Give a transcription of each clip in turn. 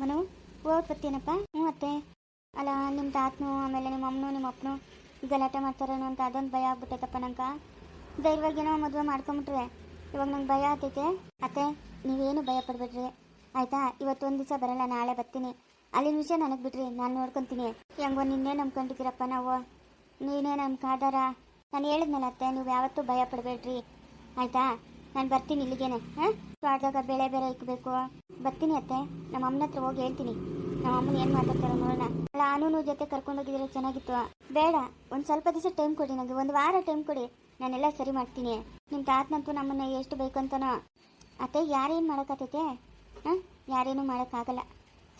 ಮನು ಹೋಗಿ ಬರ್ತೀನಪ್ಪ. ಹ್ಞೂ ಅಲ್ಲ ನಿಮ್ಮ ತಾತನು, ಆಮೇಲೆ ನಿಮ್ಮ ಅಮ್ಮನು ನಿಮ್ಮ ಅಪ್ಪನು ಗಲಾಟೆ ಮಾಡ್ತಾರೇನೋ ಅಂತ ಅದೊಂದು ಭಯ ಆಗ್ಬಿಟ್ಟೈತಪ್ಪ ನಂಗೆ. ಧೈರ್ಯವಾಗೇನೋ ಮದುವೆ ಮಾಡ್ಕೊಂಬಿಟ್ರೆ ಇವಾಗ ನಂಗೆ ಭಯ ಆಗ್ತೈತೆ. ಅತ್ತೆ, ನೀವೇನು ಭಯ ಪಡ್ಬೇಡ್ರಿ. ಆಯ್ತಾ? ಇವತ್ತೊಂದು ದಿವಸ ಬರಲ್ಲ, ನಾಳೆ ಬರ್ತೀನಿ. ಅಲ್ಲಿನ ವಿಷಯ ನನಗೆ ಬಿಡ್ರಿ, ನಾನು ನೋಡ್ಕೊತೀನಿ. ಹೆಂಗೋ ನಿನ್ನೆ ನಂಬ್ಕೊಂಡಿದ್ದೀರಪ್ಪ ನಾವು. ನೀನೇ ನಮ್ಮ ಕಾದಾರ. ನಾನು ಹೇಳಿದ್ನಲ್ಲ ಅತ್ತೆ, ನೀವು ಯಾವತ್ತೂ ಭಯ ಪಡಬೇಡ್ರಿ. ಆಯ್ತಾ? ನಾನು ಬರ್ತೀನಿ ಇಲ್ಲಿಗೇನೆ, ಹಾಂ? ತೋಟದಾಗ ಬೆಳೆ ಬೇರೆ ಇಕ್ಬೇಕು. ಬರ್ತೀನಿ ಅತ್ತೆ. ನಮ್ಮ ಅಮ್ಮನ ಹತ್ರ ಹೋಗಿ ಹೇಳ್ತೀನಿ. ನಮ್ಮ ಅಮ್ಮನ ಏನು ಮಾತಾಡ್ತಾರೆ ನೋಡೋಣ. ಅನೂನು ಜೊತೆ ಕರ್ಕೊಂಡೋಗಿದ್ರೆ ಚೆನ್ನಾಗಿತ್ತು. ಬೇಡ, ಒಂದು ಸ್ವಲ್ಪ ದಿವಸ ಟೈಮ್ ಕೊಡಿ ನನಗೆ ಒಂದು ವಾರ ಟೈಮ್ ಕೊಡಿ. ನಾನೆಲ್ಲ ಸರಿ ಮಾಡ್ತೀನಿ. ನಿಮ್ಮ ತಾತನಂತೂ ನಮ್ಮನ್ನ ಎಷ್ಟು ಬೇಕಂತನೋ. ಅತ್ತೆ, ಯಾರೇನು ಮಾಡೋಕ್ಕಾತೈತೆ ಹಾಂ? ಯಾರೇನು ಮಾಡೋಕ್ಕಾಗಲ್ಲ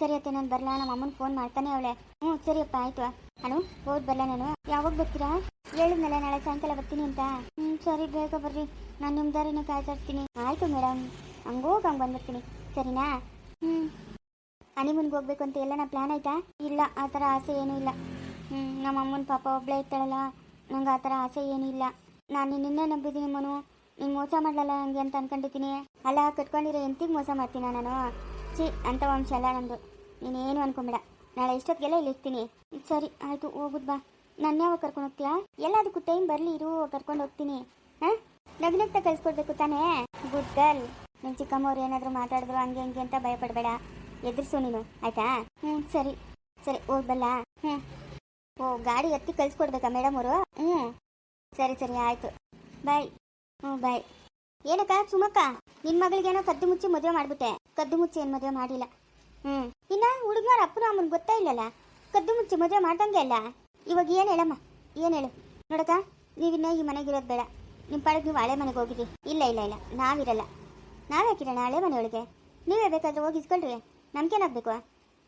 ಸರಿ ಅತ್ತೆ, ನಾನು ಬರಲ್ಲ ನಮ್ಮ ಅಮ್ಮನ ಫೋನ್ ಮಾಡ್ತಾನೆ ಅವಳೆ. ಹ್ಞೂ ಸರಿಯಪ್ಪ ಆಯಿತು. ಅನು ಹೋದ್ ಬರಲಾ ನಾನು? ಯಾವಾಗ ಬರ್ತೀರಾ? ಹೇಳಿದ್ನಲ್ಲ, ನಾಳೆ ಸಾಯಂಕಾಲ ಬರ್ತೀನಿ ಅಂತ. ಹ್ಞೂ ಸರಿ, ಬೇಗ ಬರ್ರಿ. ನಾನು ನಿಮ್ಮ ದಾರಿನ ಕಾಯ್ತಾ ಇರ್ತೀನಿ ಆಯಿತು ಮೇಡಮ್ ಹಂಗೋಗಿ ಹಂಗೆ ಬಂದ್ಬಿಡ್ತೀನಿ. ಸರಿನಾ? ಹ್ಞೂ ಹನಿಮೂನ್ಗೆ ಹೋಗ್ಬೇಕು ಅಂತ ಎಲ್ಲ ನಾ ಪ್ಲ್ಯಾನ್ ಆಯ್ತಾ? ಇಲ್ಲ, ಆ ಥರ ಆಸೆ ಏನೂ ಇಲ್ಲ. ಹ್ಞೂ ನಮ್ಮ ಅಮ್ಮನ ಪಾಪ ಒಬ್ಬಳೇ ಇರ್ತಾಳಲ್ಲ, ನಂಗೆ ಆ ಥರ ಆಸೆ ಏನೂ ಇಲ್ಲ. ನಾನು ನಿನ್ನೆ ನಂಬಿದ್ದೀನಿ ಮನು. ನೀನು ಮೋಸ ಮಾಡಲಲ್ಲ ಹಂಗೆ ಅಂತ ಅನ್ಕೊಂಡಿದ್ದೀನಿ. ಅಲ್ಲ, ಕಟ್ಕೊಂಡಿರೋ ಎಂತಿಗೆ ಮೋಸ ಮಾಡ್ತೀನ ನಾನು? ಛೀ ಅಂತ ವಂಶ ಅಲ್ಲ ನಂದು. ನೀನೇನು ಅನ್ಕೊಂಬೇಡ. ನಾಳೆ ಇಷ್ಟೊತ್ತಿಗೆಲ್ಲ ಇಲ್ಲಿ ಇರ್ತೀನಿ ಸರಿ, ಆಯಿತು, ಹೋಗುದು ಬಾ. ನನ್ನ ಯಾವಾಗ ಕರ್ಕೊಂಡು ಹೋಗ್ತೀಯಾ? ಎಲ್ಲದಕ್ಕೂ ಟೈಮ್ ಬರಲಿ, ಇರು, ಕರ್ಕೊಂಡು ಹೋಗ್ತೀನಿ. ಹಾಂ? ನಗ್ನಗ್ತಾ ಕಳಿಸ್ಕೊಡ್ಬೇಕು ತಾನೇ? Good girl. ನಿಮ್ಮ ಚಿಕ್ಕಮ್ಮವ್ರು ಏನಾದರೂ ಮಾತಾಡಿದ್ರು ಹಂಗೆ ಹಂಗೆ ಅಂತ ಭಯಪಡಬೇಡ. ಎದುರಿಸು ನೀನು, ಆಯ್ತಾ? ಹ್ಞೂ ಸರಿ. ಸರಿ ಹೋಗ್ಬಲ್ಲ ಹ್ಞೂ ಓ, ಗಾಡಿ ಎತ್ತಿ ಕಳ್ಸ್ಕೊಡ್ಬೇಕಾ ಮೇಡಮ್ ಅವರು? ಹ್ಞೂ ಸರಿ ಸರಿ, ಆಯಿತು. ಬಾಯ್. ಹ್ಞೂ ಬಾಯ್. ಏನಕ್ಕ, ಸುಮಕ್ಕ? ನಿನ್ನ ಮಗಳಿಗೇನೋ ಕದ್ದು ಮುಚ್ಚಿ ಮದುವೆ ಮಾಡಿಬಿಟ್ಟೆ. ಕದ್ದು ಮುಚ್ಚಿ ಏನು ಮದುವೆ ಮಾಡಿಲ್ಲ? ಹ್ಞೂ ಇನ್ನು ಹುಡುಗರ ಅಪ್ಪನ ಅಮ್ಮನ ಗೊತ್ತಾ ಇಲ್ಲಲ್ಲ? ಕದ್ದು ಮುಚ್ಚಿ ಮದುವೆ ಮಾಡ್ದಂಗೆ ಅಲ್ಲ? ಇವಾಗ ಏನು ಹೇಳಮ್ಮ? ಏನು ಹೇಳು? ನೋಡಕ್ಕ, ನೀವಿನ್ನ ಈ ಮನೆಗಿರೋದು ಬೇಡ. ನಿಮ್ಮ ಪಾಡಕ್ಕೆ ನೀವು ಹಳೆ ಮನೆಗೆ ಹೋಗಿರಿ ಇಲ್ಲ ಇಲ್ಲ ಇಲ್ಲ. ನಾವಿರಲ್ಲ. ನಾವ್ಯಾಕಿರೋಣ ಹಳೆ ಮನೆಯೊಳಗೆ? ನೀವೇ ಬೇಕಾದ್ರೆ ಹೋಗಿ ಇಸ್ಕೊಳ್ರಿ. ನಮ್ಗೇನಾಗಬೇಕು?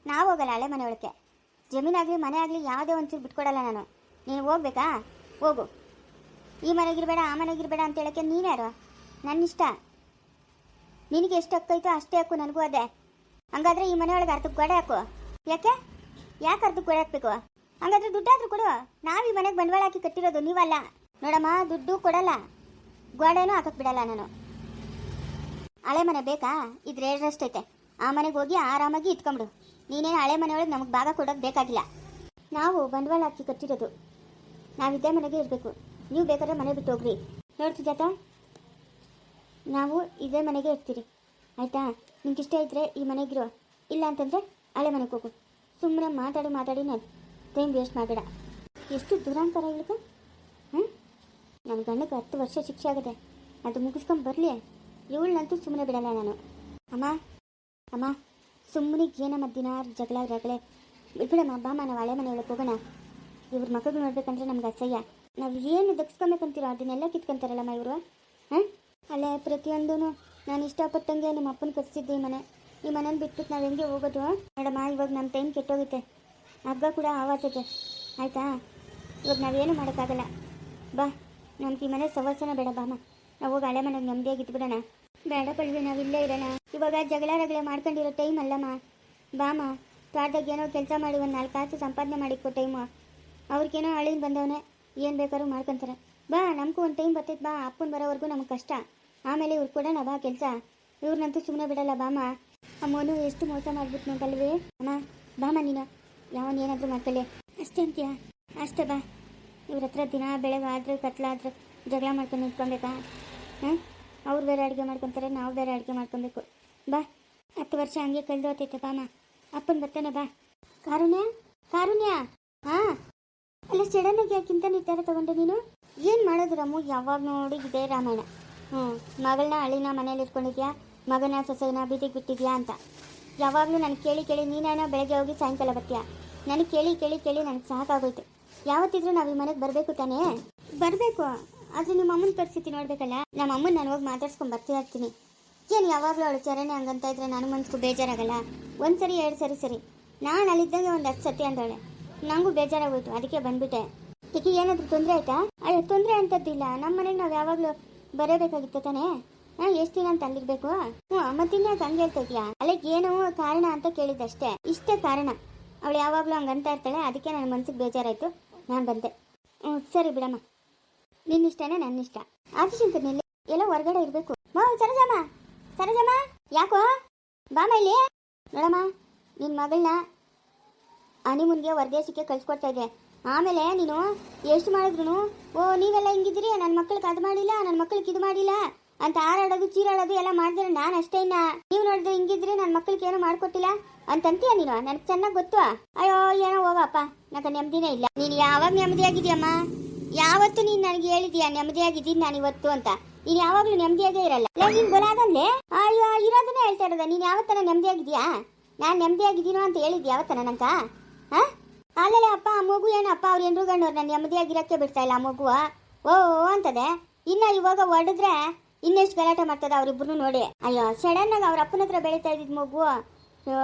ನಾವು ಹೋಗಲ್ಲ ಹಳೆ ಮನೆಯೊಳಗೆ ಜಮೀನಾಗಲಿ ಮನೆ ಆಗಲಿ ಯಾವುದೇ ಒಂಚೂರು ಬಿಟ್ಕೊಡಲ್ಲ ನಾನು. ನೀನು ಹೋಗ್ಬೇಕಾ? ಹೋಗು. ಈ ಮನೆಗಿರಬೇಡ ಆ ಮನೆಗಿರಬೇಡ ಅಂತ ಹೇಳಕ್ಕೆ ನೀನ್ಯಾರು ನನ್ನ ಇಷ್ಟ ನಿನಗೆ ಎಷ್ಟು ಹಕ್ಕೈತೋ ಅಷ್ಟೇ ಹಾಕು ನನಗೂ ಅದೇ. ಹಂಗಾದ್ರೆ ಈ ಮನೆಯೊಳಗೆ ಅರ್ಧಕ್ಕೆ ಗೋಡೆ ಹಾಕು. ಯಾಕೆ? ಯಾಕೆ ಅರ್ಧಕ್ಕೆ ಗೋಡೆ ಹಾಕ್ಬೇಕು? ಹಂಗಾದ್ರೆ ದುಡ್ಡಾದ್ರೂ ಕೊಡು. ನಾವು ಈ ಮನೆಗೆ ಬಂಡವಾಳ ಹಾಕಿ ಕಟ್ಟಿರೋದು ನೀವಲ್ಲ. ನೋಡಮ್ಮ, ದುಡ್ಡು ಕೊಡಲ್ಲ. ಗೋಡೆನೂ ಹಾಕಕ್ ಬಿಡಲ್ಲ ನಾನು. ಹಳೆ ಮನೆ ಬೇಕಾ? ಇದ್ರೆ ಎರಡರಷ್ಟೈತೆ ಆ ಮನೆಗೆ ಹೋಗಿ ಆರಾಮಾಗಿ ಇಟ್ಕೊಂಬಿಡು ನೀನೇನು ಹಳೆ ಮನೆಯೊಳಗೆ ನಮಗೆ ಭಾಗ ಕೊಡೋಕೆ ಬೇಕಾಗಿಲ್ಲ. ನಾವು ಬಂಡವಾಳ ಹಾಕಿ ಕಟ್ಟಿರೋದು. ನಾವಿದ್ದೇ ಮನೆಗೆ ಇರಬೇಕು. ನೀವು ಬೇಕಾದ್ರೆ ಮನೆ ಬಿಟ್ಟು ಹೋಗ್ರಿ. ನೋಡ್ತಿದ್ದಾತ ನಾವು ಇದೇ ಮನೆಗೆ ಇರ್ತೀರಿ. ಆಯಿತಾ? ನಿಮ್ಗೆ ಇಷ್ಟ ಇದ್ದರೆ ಈ ಮನೆಗಿರೋ. ಇಲ್ಲ ಅಂತಂದರೆ ಹಳೆ ಮನೆಗೆ ಹೋಗು. ಸುಮ್ಮನೆ ಮಾತಾಡಿ ಮಾತಾಡಿ ನಾನು ಟೈಮ್ ವೇಸ್ಟ್ ಮಾಡಬೇಡ. ಎಷ್ಟು ದುರಾಂತರ ಹೇಳಿದ ಹಾಂ ನನ್ನ ಗಂಡಕ್ಕೆ ಹತ್ತು ವರ್ಷ ಶಿಕ್ಷೆ ಆಗುತ್ತೆ ಅದು ಮುಗಿಸ್ಕೊಂಡು ಬರಲಿ. ಇವಳನ್ನಂತೂ ಸುಮ್ಮನೆ ಬಿಡಲ್ಲ ನಾನು. ಅಮ್ಮ ಅಮ್ಮ ಸುಮ್ಮನೆ ಏನಮ್ಮ ದಿನ ಜಗಳ, ರಗಳೆ. ಬಿಡಮ್ಮ ಬಾಮ್ಮ ನಾವು ಹಳೆ ಮನೆಯೊಳಗೆ ಹೋಗೋಣ. ಇವ್ರ ಮಕ್ಕಳು ನೋಡ್ಬೇಕಂದ್ರೆ ನಮ್ಗೆ ಅಸಹ್ಯ. ನಾವು ಏನು ದಕ್ಸ್ಕೊಬೇಕಂತೀರೋ ಅದನ್ನೆಲ್ಲ ಕಿತ್ಕೊಂತಾರಲ್ಲಮ್ಮ ಇವರು? ಹಾಂ ಅಲ್ಲೇ ಪ್ರತಿಯೊಂದೂ ನಾನು ಇಷ್ಟಪಟ್ಟಂಗೆ ನಿಮ್ಮ ಅಪ್ಪನ ಕಟ್ಸಿದ್ದೆ ಈ ಮನೆ. ಈ ಮನೇನ ಬಿಟ್ಬಿಟ್ಟು ನಾವು ಹೆಂಗೆ ಹೋಗೋದು ಮೇಡಮ್ಮ ಇವಾಗ ನಮ್ಮ ಟೈಮ್ ಕೆಟ್ಟೋಗುತ್ತೆ ಹಗ್ಗ ಕೂಡ ಆವಾಸತೆ ಆಯಿತಾ? ಇವಾಗ ನಾವೇನು ಮಾಡೋಕ್ಕಾಗಲ್ಲ. ಬಾ, ನಮ್ಗೆ ಈ ಮನೆ ಸವಾಸನ ಬೇಡ ಬಾಮ್ಮ. ನಾವು ಹೋಗಿ ಹಳೆ ಮನೆಗೆ ನೆಮ್ಮದಿಯಾಗಿ ಇದ್ಬಿಡೋಣ ಬೇಡ ಪಲ್ವಿ, ನಾವು ಇಲ್ಲೇ ಇರೋಣ. ಇವಾಗ ಜಗಳ ರಗಳೆ ಮಾಡ್ಕೊಂಡಿರೋ ಟೈಮ್ ಅಲ್ಲಮ್ಮ. ಬಾಮ ತೋಟದಾಗ ಏನೋ ಕೆಲಸ ಮಾಡಿ ಒಂದು ನಾಲ್ಕು ಕಾಸು ಸಂಪಾದನೆ ಮಾಡಿಕೊ ಟೈಮು. ಅವ್ರಿಗೇನೋ ಹಳ್ಳಿಗೆ ಬಂದವನೇ, ಏನು ಬೇಕಾದ್ರೂ ಮಾಡ್ಕೊತಾರೆ. ಬಾ, ನಮಗೂ ಒಂದು ಟೈಮ್ ಬರ್ತೈತೆ ಬಾ, ಅಪ್ಪನ ಬರೋವರೆಗೂ ನಮ್ಗೆ ಕಷ್ಟ. ಆಮೇಲೆ ಇವ್ರು ಕೂಡ ಬಾ ಕೆಲಸ. ಇವ್ರನ್ನಂತೂ ಸುಮ್ಮನೆ ಬಿಡಲ್ಲ ಬಾಮ ಅಮ್ಮನು ಎಷ್ಟು ಮೋಸ ಮಾಡ್ಬಿಟ್ಟು ನೋಡಲ್ವೇ ಅಮ್ಮ ಬಾಮ ನೀನು ಯಾವನ್ ಏನಾದರೂ ಮಾಡ್ಕೊಳ್ಳಿ. ಅಷ್ಟೇ ಅಂತೀಯ? ಅಷ್ಟೇ ಬಾ. ಇವ್ರ ಹತ್ರ ದಿನ ಬೆಳಗ್ಗೆ ಆದ್ರೆ ಕತ್ಲಾದ್ರೆ ಜಗಳ ಮಾಡ್ಕೊಂಡು ನಿಂತ್ಕೊಬೇಕಾ ಹಾಂ? ಅವ್ರು ಬೇರೆ ಅಡುಗೆ ಮಾಡ್ಕೊತಾರೆ, ನಾವು ಬೇರೆ ಅಡುಗೆ ಮಾಡ್ಕೊಬೇಕು ಬಾ. ಹತ್ತು ವರ್ಷ ಹಂಗೆ ಕಳೆದು ಹೋಗ್ತೈತೆ ಬಾಮ ಅಪ್ಪನ ಬರ್ತಾನೆ ಬಾ. ಕಾರುಣ್ಯ? ಕಾರುಣ್ಯ? ಹಾಂ? ಅಲ್ಲ ಸಡನ್ನಾಗಿ ಯಾಕಿಂತ ನಿರ್ಧಾರ ತಗೊಂಡೆ ನೀನು? ಏನು ಮಾಡೋದು ರಾಮು? ಯಾವಾಗ ನೋಡಿ ಇದೆ ರಾಮಾಯಣ. ಹ್ಞೂ. ಮಗಳನ್ನ ಹಳ್ಳಿನ ಮನೇಲಿ ಇಟ್ಕೊಂಡಿದ್ಯಾ? ಮಗನ ಸೊಸೆನ ಬೀದಿಗೆ ಬಿಟ್ಟಿದ್ಯಾ ಅಂತ. ಯಾವಾಗಲೂ ನಾನು ಕೇಳಿ ಕೇಳಿ ನೀನೇನೋ ಬೆಳಗ್ಗೆ ಹೋಗಿ ಸಾಯಂಕಾಲ ಬರ್ತೀಯಾ? ನನಗೆ ಕೇಳಿ ಕೇಳಿ ಕೇಳಿ ನನಗೆ ಸಾಕಾಗೋಯ್ತು. ಯಾವತ್ತಿದ್ರೂ ನಾವು ಈ ಮನೆಗೆ ಬರಬೇಕು ತಾನೇ? ಬರಬೇಕು. ಆದರೆ ನಿಮ್ಮ ಅಮ್ಮನ ಪರಿಸ್ಥಿತಿ ನೋಡ್ಬೇಕಲ್ಲ? ನಮ್ಮ ಅಮ್ಮನ ನಾನು ಹೋಗಿ ಮಾತಾಡ್ಸ್ಕೊಂಡು ಬರ್ತಾ ಇರ್ತೀನಿ. ಏನು ಯಾವಾಗಲೂ ಅವಳು ಚರಣೆ ಹಂಗಂತ ಇದ್ರೆ ನಾನು ಮನ್ಸಿಗೂ ಬೇಜಾರಾಗಲ್ಲ? ಒಂದು ಸರಿ ಎರಡು ಸರಿ. ಸರಿ ನಾನು ಅಲ್ಲಿದ್ದಂಗೆ ಒಂದು ಹತ್ತು ಸತಿ ಅಂದವಳೆ. ನನಗೂ ಬೇಜಾರಾಗೋಯ್ತು. ಅದಕ್ಕೆ ಬಂದ್ಬಿಟ್ಟೆ. ಈಗ ಏನಾದರೂ ತೊಂದರೆ ಆಯ್ತಾ? ಅಯ್ಯೋ ತೊಂದರೆ ಅಂತದ್ದಿಲ್ಲ. ನಮ್ಮ ಮನೆಗೆ ನಾವು ಯಾವಾಗಲೂ ಬರಬೇಕಾಗಿತ್ತು ತಾನೇ? ಹಾಂ ಎಷ್ಟು ದಿನ ಅಂತ ಅಲ್ಲಿರ್ಬೇಕು ಹ್ಞೂ ಮತ್ತಿನ್ನ ಹಂಗೆ ಹೇಳ್ತಾ ಇದೆಯಾ? ಅಲ್ಲಿಗೆ ಏನೋ ಕಾರಣ ಅಂತ ಕೇಳಿದ್ದಷ್ಟೇ. ಇಷ್ಟೇ ಕಾರಣ. ಅವಳು ಯಾವಾಗಲೂ ಹಂಗಂತ ಇರ್ತಾಳೆ, ಅದಕ್ಕೆ ನನ್ನ ಮನ್ಸಿಗೆ ಬೇಜಾರಾಯಿತು. ನಾನು ಬಂದೆ. ಹ್ಞೂ, ಸರಿ ಬಿಡಮ್ಮ. ನಿನ್ನಿಷ್ಟನೇ ನನ್ನ ಇಷ್ಟ ಆದಿಶಂಕರ್ ನಿಲ್ಲಿ, ಎಲ್ಲ ಹೊರಗಡೆ ಇರಬೇಕು. ಮಾ, ಸರಜಮ್ಮ! ಸರಜಮ್ಮ! ಯಾಕೋ? ಬಾಮ ಇಲ್ಲಿ. ನೋಡಮ್ಮ ನಿನ್ನ ಮಗಳನ್ನ ಹನಿಮೂನ್ಗೆ ಹೊರದೇಶಕ್ಕೆ ಕಳ್ಸಿಕೊಡ್ತಾ ಇದ್ದೆ. ಆಮೇಲೆ ನೀನು ಎಷ್ಟು ಮಾಡಿದ್ರು ಓ, ನೀವೆಲ್ಲ ಹಿಂಗಿದ್ದೀರಿ ನನ್ನ ಮಕ್ಳಿಗೆ ಅದು ಮಾಡಿಲ್ಲ ನನ್ನ ಮಕ್ಳಿಗೆ ಇದು ಮಾಡಿಲ್ಲ ಅಂತ ಆರಾಡೋದು ಚೀರಾಡೋದು ಎಲ್ಲ ಮಾಡಿದ್ರೆ ನಾನು ಅಷ್ಟೇ ಇನ್ನ. ನೀವು ನೋಡಿದ್ರೆ ಹಿಂಗಿದ್ರೆ ನನ್ನ ಮಕ್ಳಿಗೆ ಏನೂ ಮಾಡ್ಕೊಟ್ಟಿಲ್ಲ ಅಂತಂತೀಯ ನೀನು, ನನಗೆ ಚೆನ್ನಾಗಿ ಗೊತ್ತು ಅಯ್ಯೋ, ಏನೋ ಹೋಗಪ್ಪ ನನಗೆ ನೆಮ್ಮದಿನೇ ಇಲ್ಲ. ನೀನು ಯಾವಾಗ ನೆಮ್ಮದಿಯಾಗಿದೆಯಮ್ಮ? ಯಾವತ್ತು ನೀನು ನನಗೆ ಹೇಳಿದ್ಯಾ, ನೆಮ್ಮದಿಯಾಗಿದ್ದೀನಿ ನಾನು ಇವತ್ತು ಅಂತ? ನೀನು ಯಾವಾಗಲೂ ನೆಮ್ಮದಿಯಾಗೇ ಇರಲ್ಲ. ನೀನು ಗೊಲಾಗಂದ್ರೆ ಅಯ್ಯೋ, ಇರೋದನ್ನೇ ಹೇಳ್ತಾ ಇರೋದ, ನೀನು ಯಾವತ್ತನ ನೆಮ್ಮದಿಯಾಗಿದ್ಯಾ? ನಾನು ನೆಮ್ಮದಿಯಾಗಿದ್ದೀನೋ ಅಂತ ಹೇಳಿದ್ಯಾ ಯಾವತ್ತನ ನನ್ಕ ಹಾ? ಅಲ್ಲೇ ಅಪ್ಪ, ಆ ಮಗು ಏನಪ್ಪ, ಅವ್ರು ಎಂದ್ರು ಗಂಡವ್ರು ನನ್ನ ನೆಮ್ಮದಿಯಾಗಿರಕ್ಕೆ ಬಿಡ್ತಾ ಇಲ್ಲ, ಆ ಮಗು. ಓ ಅಂತದೆ. ಇನ್ನ ಇವಾಗ ಹೊಡೆದ್ರೆ ಇನ್ನೆಷ್ಟು ಗಲಾಟೆ ಮಾಡ್ತದೆ ಅವ್ರಿಬ್ರು ನೋಡಿ. ಅಯ್ಯೋ ಸಡನ್ ಆಗಿ ಅವ್ರ ಅಪ್ಪನ ಹತ್ರ ಬೆಳೀತಾ ಇದ್ದಿದ್ ಮಗು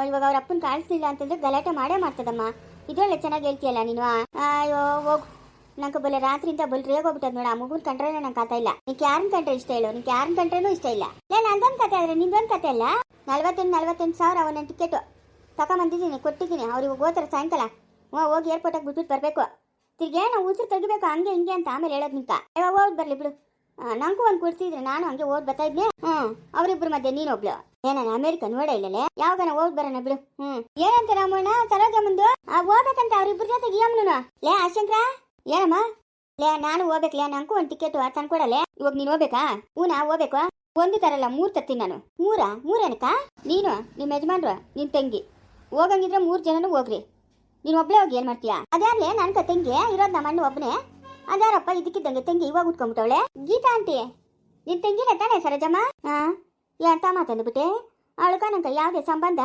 ಇವಾಗ ಅವ್ರ ಅಪ್ಪನ ಕಾಣಿಸ್ಲಿಲ್ಲ ಅಂತಂದ್ರೆ ಗಲಾಟೆ ಮಾಡೇ ಮಾಡ್ತದಮ್ಮ. ಇದ್ರಲ್ಲೇ ಚೆನ್ನಾಗಿ ಹೇಳ್ತೀಯಲ್ಲ ನೀನು ಅಯ್ಯೋ, ಹೋಗು. ನಂಗೆ ಬಲ್ಲ ರಾತ್ರಿಯಿಂದ ಬಲ್ ರೇಗೋಗ್ಬಿಟ್ಟದ ನೋಡ, ಆ ಮಗುನ್ ಕಂಡ್ರೆ ನಂಗೆ ಕಥ ಇಲ್ಲ. ನಿಂಗೆ ಯಾರನ್ನ ಕಂಡ್ರೆ ಇಷ್ಟ ಇಲ್ಲ ನಿಂಗೆ ಯಾರನ್ನ ಕಂಡ್ರೇನು ಇಷ್ಟ ಇಲ್ಲ. ಲೇ ನಂದೊಂದು ಕತೆ ಆದ್ರೆ ನಿಂದೊಂದು ಕತೆ ಅಲ್ಲ? ನಲ್ವತ್ತೆಂಟು ನಲ್ವತ್ತೆಂಟು ಸಾವಿರ ಅವನ ಟಿಕೆಟು ತಗೊಂಬಂದಿದ್ದೀನಿ ಕೊಟ್ಟಿದ್ದೀನಿ. ಅವ್ರಿಗೆ ಹೋಗ್ತಾರೆ ಸಾಯಂಕಾಲ. ಹ್ಞೂ ಹೋಗಿ ಏರ್ಪೋರ್ಟಾಗಿ ಬಿಟ್ಬಿಟ್ಟು ಬರಬೇಕು. ತಿರ್ಗೇ ನಾವು ಉಸಿರು ತೆಗಿಬೇಕು, ಹಂಗೆ ಹಿಂಗೆ ಅಂತ ಆಮೇಲೆ ಹೇಳೋದು ನಿಂತ ಹೋಗಿ ಬರಲಿ ಬಿಡು. ನಂಗೂ ಒಂದು ಕೊಡ್ತಿದ್ರೆ ನಾನು ಹಂಗೆ ಓದ್ ಬರ್ತಾ ಇದ್ದೆ ಹ್ಞೂ ಅವರಿಬ್ರು ಮಧ್ಯೆ ನೀನೊಬ್ಳು ಏನಾನ ಅಮೇರಿಕ ನೋಡ ಇಲ್ಲಲೇ. ಯಾವಾಗ ಹೋಗಿ ಬರೋಣ ಬಿಡು. ಹ್ಞೂ ಏನಂತ ರಾಮಣ್ಣ, ಸರೋಜ ಮುಂದು? ಆ, ಹೋಗ್ಬೇಕಂತ ಅವ್ರಿಬ್ರ ಜೊತೆಗೆ ಯಮ್ನು ಲೇ ಆಶಂಕ್ರ ಏನಮ್ಮ? ಲೇ, ನಾನು ಹೋಗ್ಬೇಕ್ಲೇ ನಂಗೂ ಒಂದು ಟಿಕೆಟ್ ತಂದ್ಕೊಡಲೆ ಇವಾಗ ನೀನು ಹೋಗ್ಬೇಕಾ? ಹೂನಾ, ಹೋಗ್ಬೇಕು. ಒಂದು ತರಲ್ಲ, ಮೂರು ತತ್ತೀನಿ ನಾನು. ಮೂರ? ಮೂರೇನಕ್ಕ? ನೀನು ನಿಮ್ಮ ಯಜಮಾನ್ರು, ನಿನ್ ತಂಗಿ. ಹೋಗಂಗಿದ್ರೆ ಮೂರು ಜನನು ಹೋಗ್ರಿ. ನೀನು ಒಬ್ಳೆ ಹೋಗಿ ಏನ್ ಮಾಡ್ತೀಯಾ? ಅದ್ಯಾರ್ಲೆ ನನ್ಕ ತಂಗಿ? ಇರೋದ್ ನಮ್ಮ ಅಣ್ಣ ಒಬ್ಬನೇ ಅದ್ಯಾರಪ್ಪ ಇದಕ್ಕಿದ್ದಂಗೆ ತಂಗಿ ಇವಾಗ ಉಟ್ಕೊಂಡ್ಬಿಟ್ಟವಳೆ ಗೀತಾ ಆಂಟಿ. ನಿನ್ ತಂಗಿನ ತಾನೇ ಸರೋಜಮ್ಮ? ಹಾ? ಎಂತ ಮಾತಂದ್ಬಿಟ್ಟೆ ಅವಳಕ ನಂಕ ಯಾವ್ದೇ ಸಂಬಂಧ?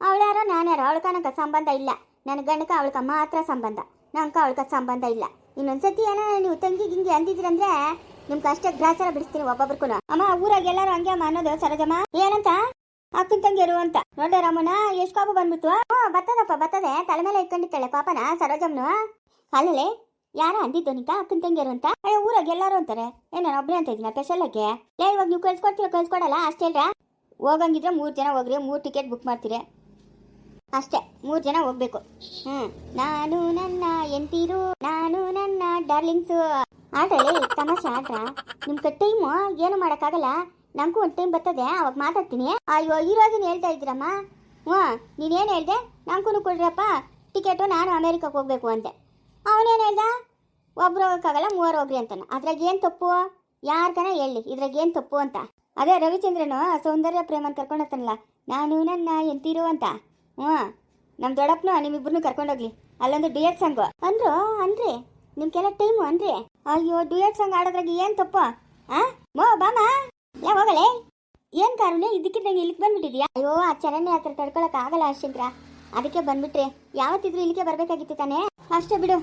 ಅವಳ್ಯಾರೋ ನಾನ್ಯಾರೋ ಅವಳಕ ನಂಕ ಸಂಬಂಧ ಇಲ್ಲ. ನನ್ನ ಗಂಡಕ ಅವಳಕ ಮಾತ್ರ ಸಂಬಂಧ. ನಂಗೆ ಅವಳಕ ಸಂಬಂಧ ಇಲ್ಲ. ಇನ್ನೊಂದ್ಸತಿ ಏನೋ ನೀವು ತಂಗಿ ಗಿಂಗಿ ಅಂದಿದ್ರಂದ್ರೆ ನಿಮ್ಗೆ ಕಷ್ಟ ಗ್ರಾಚಾರ ಬಿಡಿಸ್ತೀನಿ ಒಬ್ಬೊಬ್ರಕ್ಕೂ ಅಮ್ಮ, ಊರಾಗ ಎಲ್ಲರೂ ಹಂಗೆ ಅಮ್ಮ ಅನ್ನೋದು ಸರೋಜಮ್ಮ? ಏನಂತ? ಅಕ್ಕನ ತಂಗಿಯರು ಅಂತ. ನೋಡ್ರಿ ರಾಮಣ್ಣ, ಎಷ್ಟು ಕೋಪ ಬಂದ್ಬಿಟ್ಟು ಹ್ಞೂ ಬರ್ತದಪ್ಪ ಬರ್ತದೆ ತಲೆ ಮೇಲೆ ಇಟ್ಕೊಂಡಿದ್ದಾಳೆ ಪಾಪನ ಸರೋಜಮ್ಮನು ಅಲ್ಲೇ ಯಾರ ಅಂದಿದ್ದು ನಿಂತ ಅಕ್ಕನ ತಂಗಿಯರು ಅಂತ? ಅಯ್ಯೋ, ಊರಾಗ ಎಲ್ಲರೂ ಅಂತಾರೆ. ಏ, ನಾನು ಒಬ್ಬನೇ ಅಂತ ಇದ್ದೀನಿ ಸ್ಪೆಷಲ್ಗೆ ಲೇ, ಇವಾಗ ನೀವು ಕಳ್ಸ್ಕೊಡ್ತೀರ, ಕಳ್ಸ್ಕೊಡಲ್ಲ? ಅಷ್ಟೇ ಅಲ್ರ ಹೋಗಂಗಿದ್ರೆ ಮೂರು ಜನ ಹೋಗ್ರಿ, ಮೂರು ಟಿಕೆಟ್ ಬುಕ್ ಮಾಡ್ತೀರಿ. ಅಷ್ಟೇ, ಮೂರು ಜನ ಹೋಗ್ಬೇಕು. ಹ್ಞೂ ನಾನು ನನ್ನ ಎಂತೀರು ನಾನು ನನ್ನ ಡಾರ್ಲಿಂಗ್ಸು ಆಡ್ರಲ್ಲಿ ತಮಾಷೆ ಆಡ್ರ ನಿಮ್ಮ ಟೈಮು ಏನು ಮಾಡೋಕ್ಕಾಗಲ್ಲ? ನಂಗೂ ಒಂದು ಟೈಮ್ ಬರ್ತದೆ, ಅವಾಗ ಮಾತಾಡ್ತೀನಿ. ಅಯ್ಯೋ ಇರೋದನ್ನ ಹೇಳ್ತಾ ಇದ್ದೀರಮ್ಮ. ಹ್ಞೂ, ನೀನೇನು ಹೇಳ್ದೆ? ನಂಗೂ ಕೊಡ್ರಪ್ಪ ಟಿಕೆಟು ನಾನು ಅಮೇರಿಕಕ್ಕೆ ಹೋಗ್ಬೇಕು ಅಂತೆ ಅವನೇನು ಹೇಳ್ದ? ಒಬ್ರು ಹೋಗೋಕ್ಕಾಗಲ್ಲ, ಮೂವರು ಹೋಗ್ರಿ ಅಂತಾನೆ. ಅದ್ರಾಗ ಏನು ತಪ್ಪು? ಯಾರ್ಗನ ಹೇಳಿ, ಇದ್ರಾಗ ಏನು ತಪ್ಪು ಅಂತ. ಅದೇ ರವಿಚಂದ್ರನು ಸೌಂದರ್ಯ ಪ್ರೇಮನ್ ಕರ್ಕೊಂಡು ಹೋಗ್ತಾನಲ್ಲ, ನಾನು ನನ್ನ ಎಂತಿರು ಅಂತ. ಹ್ಞೂ ನಮ್ಮ ದೊಡ್ಡಪ್ಪನು ನಿಮ್ಮಿಬ್ಬರನ್ನೂ ಕರ್ಕೊಂಡೋಗ್ಲಿ ಅಲ್ಲೊಂದು ಡುಯೆಟ್ ಸಾಂಗು. ಅಂದ್ರು ಅನ್ರಿ ನಿಮ್ಗೆಲ್ಲ ಟೈಮು ಅನ್ರಿ ಅಯ್ಯೋ ಡುಯೆಟ್ ಸಾಂಗ್ ಆಡೋದ್ರಾಗ ಏನು ತಪ್ಪು? ಆ? ಮೋ ಬಾಮ ಯಾ ಹೋಗಲೇ ಏನ್ ಕಾರಣ ಇದಕ್ಕಿದ್ದಂಗೆ ಇಲ್ಲಿಗೆ ಬಂದ್ಬಿಟ್ಟಿದ್ಯಾ? ಅಯ್ಯೋ ಆ ಚರಣ್ಯ ಹತ್ರ ತಡ್ಕೊಳಕ್ ಆಗಲ್ಲ ಅಶ್ಶಂಕ್ರ ಅದಕ್ಕೆ ಬಂದ್ಬಿಟ್ರೆ ಯಾವತ್ತಿದ್ರು ಇಲ್ಲಿಗೆ ಬರ್ಬೇಕಾಗಿತ್ತು ತಾನೇ? ಅಷ್ಟೇ ಬಿಡು.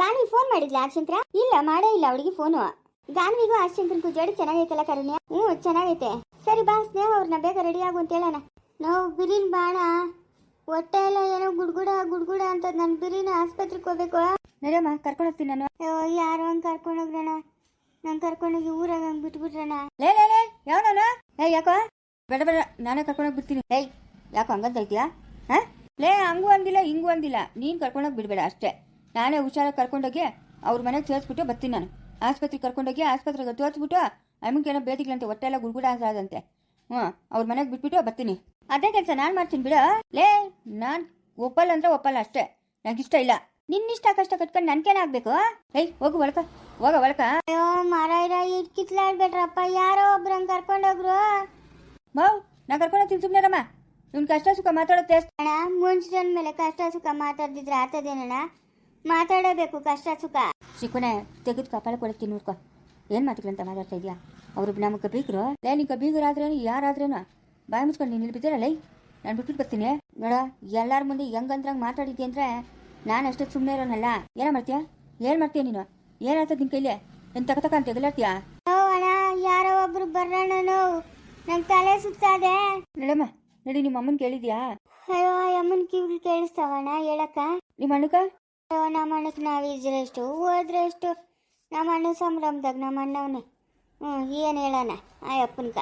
ಗಾನ್ವಿ ಫೋನ್ ಮಾಡಿದ್ಲ ಅಶ್ಶಂಕ್ರ ಇಲ್ಲ ಮಾಡೇ ಇಲ್ಲ ಅವಳಿಗೆ ಫೋನು. ಗಾನ್ವಿಗೂ ಅಶ್ಶಂಕ್ರನ್ಗೂ ಜೋಡಿ ಚೆನ್ನಾಗೈತಲ್ಲ ಕರುಣ್ಯ? ಹ್ಞೂ ಚೆನ್ನಾಗೈತೆ. ಸರಿ ಬಾ ಸ್ನೇಹ ಅವ್ರನ್ನ ಬೇಗ ರೆಡಿ ಆಗು ಅಂತ ಹೇಳೋಣ. ನಾವು ಬಿರಿನ್ ಬಾಣ. ಹೊಟ್ಟೆ ಎಲ್ಲ ಏನೋ ಗುಡ್ಗುಡ ಗುಡ್ಗುಡ ಅಂತ ನನ್ನ ಬಿರಿನ ಆಸ್ಪತ್ರೆಗೆ ಹೋಗ್ಬೇಕು. ನಡಿಯಮ್ಮ ಕರ್ಕೊಂಡು ಹೋಗ್ತೀನಿ ನಾನು. ಯಾರು ಯಾರೋ ಹಂಗೆ ಕರ್ಕೊಂಡು ಹೋಗ್ರಣ? ನಂಗೆ ಕರ್ಕೊಂಡೋಗಿ ಊರಾಗ ಹಂಗೆ ಬಿಟ್ಬಿಟ್ರಣ ಲೇ ಲೇ ಲೇ ಯಾವನ ಏ, ಯಾಕೋ? ಬೇಡ ಬೇಡ, ನಾನೇ ಕರ್ಕೊಂಡೋಗಿ ಬಿಡ್ತೀನಿ. ಏಯ್, ಯಾಕೋ ಹಂಗಂತ ಐತಿಯಾ ಹಾಂ? ಲೇ, ಹಂಗೂ ಅಂದಿಲ್ಲ, ಹಿಂಗೂ ಅಂದಿಲ್ಲ. ನೀನು ಕರ್ಕೊಂಡೋಗಿ ಬಿಡಬೇಡ ಅಷ್ಟೇ. ನಾನೇ ಹುಷಾರಾಗಿ ಕರ್ಕೊಂಡೋಗಿ ಅವ್ರ ಮನೆಗೆ ಸೇರಿಸ್ಬಿಟ್ಟು ಬರ್ತೀನಿ ನಾನು. ಆಸ್ಪತ್ರೆಗೆ ಕರ್ಕೊಂಡೋಗಿ ಆಸ್ಪತ್ರೆಗೆ ತೋರಿಸ್ಬಿಟ್ಟು ಅಮ್ಮಗೇನೋ ಬೇದಿಗ್ಲಂತೆ ಹೊಟ್ಟೆ ಎಲ್ಲ ಗುಡ್ಗುಡ ಆದಂತೆ ಹ್ಞೂ ಅವ್ರ ಮನೆಗೆ ಬಿಟ್ಬಿಟ್ಟು ಬರ್ತೀನಿ. ಅದೇ ಕೆಲಸ ನಾನು ಮಾಡ್ತೀನಿ ಬಿಡ. ಲೇ, ನಾನು ಒಪ್ಪಲ್ಲ ಅಂದ್ರೆ ಒಪ್ಪಲ್ಲ ಅಷ್ಟೇ. ನನಗಿಷ್ಟ ಇಲ್ಲ. ನಿನ್ನಿಷ್ಟ ಕಷ್ಟ ಕಟ್ಕೊಂಡು ಆಗಬೇಕು ಏಯ್, ಹೋಗು ಒಳಕ ಹೋಗ ಒಳಕ ಅಯ್ಯೋ ಮಾರಾಯ್ರ ಇಟ್ ಕಿತ್ಲಾಡ್ಬೇಡ್ರಪ್ಪ. ಯಾರೋ ಒಬ್ರು ಹಂಗೆ ಕರ್ಕೊಂಡೋಗ್ರು ಮಾವ್ ನಾ ಕರ್ಕೊಂಡು ಹೋಗ್ತೀನಿ ಸುಮ್ಮನೆ ನಿನ್ ಕಷ್ಟ ಸುಖ ಮಾತಾಡೋತ್ತೆ. ಅಣ್ಣ ಮುಂಚಿನ ಮೇಲೆ ಕಷ್ಟ ಸುಖ ಮಾತಾಡ್ದಿದ್ರೆ ಆತದೇನಣ್ಣ? ಮಾತಾಡಬೇಕು ಕಷ್ಟ ಸುಖ. ಶಿಕುನೆ ತೆಗೆದು ಕಪಾಳ ಕೊಡ್ತೀನಿ ನೋಡ್ಕೊ. ಏನು ಮಾತುಗಳಂತ ಮಾತಾಡ್ತಾ ಇದೆಯಾ? ಅವರು ನಮಗೆ ಬೀಗರು ಲೇ ನಿಂಗೆ ಬೀಗರಾದ್ರೇನು ಯಾರಾದ್ರೇನು? ಬಾಯಿ ಮುಚ್ಕೊಂಡು ನೀನು ಇಲ್ಲಿ ಬಿದ್ದಾರಲ್ಲ ನಾನು ಬಿಟ್ಬಿಟ್ಟು ಬರ್ತೀನಿ. ನೋಡ ಎಲ್ಲಾರ ಮುಂದೆ ಹೆಂಗಂದ್ರಂಗೆ ಮಾತಾಡಿದ್ದೆ ಅಂದ್ರೆ ನಾನು ಅಷ್ಟೇ ಸುಮ್ಮನೆ ಇರೋನಲ್ಲ. ಏನ ಮಾಡ್ತೀಯ? ಏನು ಮಾಡ್ತೀಯ ನೀನು? ಏನಾಗ್ತದೆ ನಿನ್ ಕೈಲಿ? ಏನು ತಕ ತಕ ಅಂತ ಅಣ್ಣ ಯಾರೋ ಒಬ್ರು ಬರ್ರಣ್ಣನು ನಂಗೆ ತಲೆ ಸುತ್ತಾದೆ. ನಡಮ್ಮ ನಡಿ ನಿಮ್ಮ ಅಮ್ಮನ ಕೇಳಿದ್ಯಾ? ಅಯ್ಯೋ ಅಮ್ಮನ ಕಿವಿ ಕೇಳಿಸ್ತಾವಣ್ಣ ಹೇಳಕ್ಕ. ನಿಮ್ಮ ಅಣ್ಣಕ ಅಯ್ಯೋ ನಮ್ಮ ಅಣ್ಣಕ್ಕೆ ನಾವು ಇದ್ರೆ ಎಷ್ಟು ಹೋದ್ರೆ ಎಷ್ಟು ನಮ್ಮ ಅಣ್ಣ ಸಂಭ್ರಮದಾಗ ನಮ್ಮ ಅಣ್ಣವನೇ. ಹ್ಞೂ ಏನು ಹೇಳೋಣ ಅಯ್ಯಪ್ಪನ್ಕ